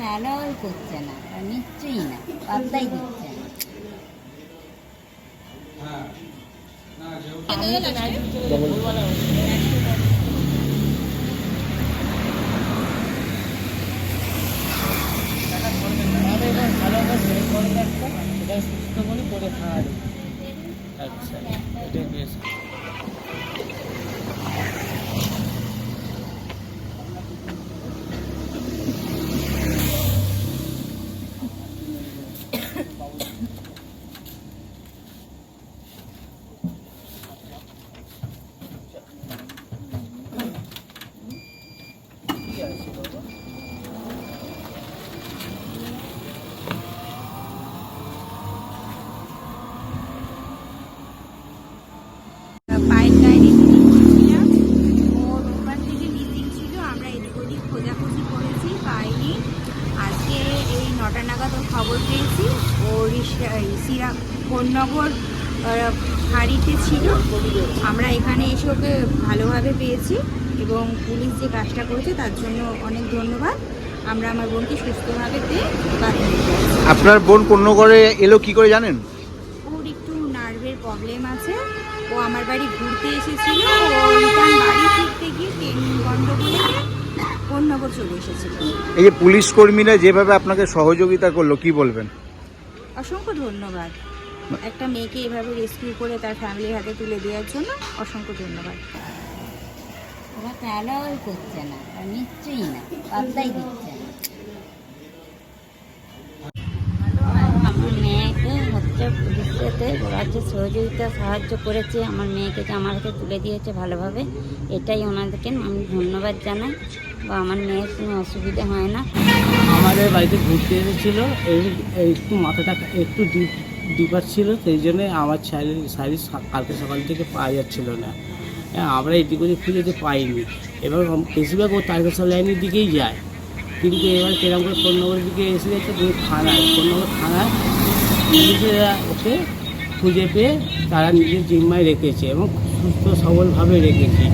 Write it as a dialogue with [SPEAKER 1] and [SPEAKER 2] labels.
[SPEAKER 1] অ্যালাউই করছে না ওরা নিশ্চয়ই না, পাত্তাই দিচ্ছে না।
[SPEAKER 2] ভালো করে সুস্থ করে খাওয়া আচ্ছা এটাই বেশ
[SPEAKER 3] পায়ের লাইনে ছিলাম ওর ওখান থেকে মিটিং ছিল আমরা এদিক ওদিক খোঁজাখুঁজি করেছি পাইনি আজকে এই নটা নাগাদ খবর পেয়েছি। ও সিরা কোন্নগর হাড়িতে ছিল। আমরা এখানে এসে ওকে ভালোভাবে পেয়েছি এবং পুলিশ যে কাজটা করেছে তার জন্য অনেক ধন্যবাদ। আমরা আমার বোনকে সুস্থভাবে পেয়ে
[SPEAKER 4] আপনার বোন পণ্যগড়ে এলো কি করে জানেন?
[SPEAKER 3] ওর একটু নার্ভের প্রবলেম আছে। ও আমার বাড়ি ঘুরতে এসেছিল। ও রিটার্ন বাড়ি ফিরতে গিয়ে ট্রেন বন্ধ করে চলে এসেছিল।
[SPEAKER 4] এই যে পুলিশ কর্মীরা যেভাবে আপনাকে সহযোগিতা করল কি বলবেন?
[SPEAKER 3] অসংখ্য ধন্যবাদ। একটা মেয়েকে এভাবে রেস্কিউ করে তার ফ্যামিলির হাতে তুলে দেওয়ার জন্য অসংখ্য ধন্যবাদ।
[SPEAKER 1] ওরা তো করছে না নিশ্চয়ই না পাত্তাই দিচ্ছে না। আমার মেয়েকে হচ্ছে পুলিশেতে ওরা যে সহযোগিতা সাহায্য করেছে আমার মেয়েকে যে আমার হাতে তুলে দিয়েছে ভালোভাবে এটাই ওনাদেরকে আমি ধন্যবাদ জানাই বা আমার মেয়ের কোনো অসুবিধা হয় না।
[SPEAKER 2] আমাদের বাড়িতে ঘুরতে এসেছিল এই এই একটু মাথাটা একটু ডিপার ছিল, সেই জন্য আমার শাড়ি শাড়ি কালকে সকাল থেকে পাওয়া যাচ্ছিল না। হ্যাঁ আমরা এদিক ওদিক খুঁজে তো পাইনি। এবার বেশিরভাগ ও তারকেশ্বর লাইনের দিকেই যায়। কিন্তু এবার কেরম করে কোন্নগরের দিকে এসে গেছে থানায়। কোন্নগর থানায় ওকে খুঁজে পেয়ে তারা নিজের জিম্মায় রেখেছে এবং সুস্থ সবলভাবে রেখেছে।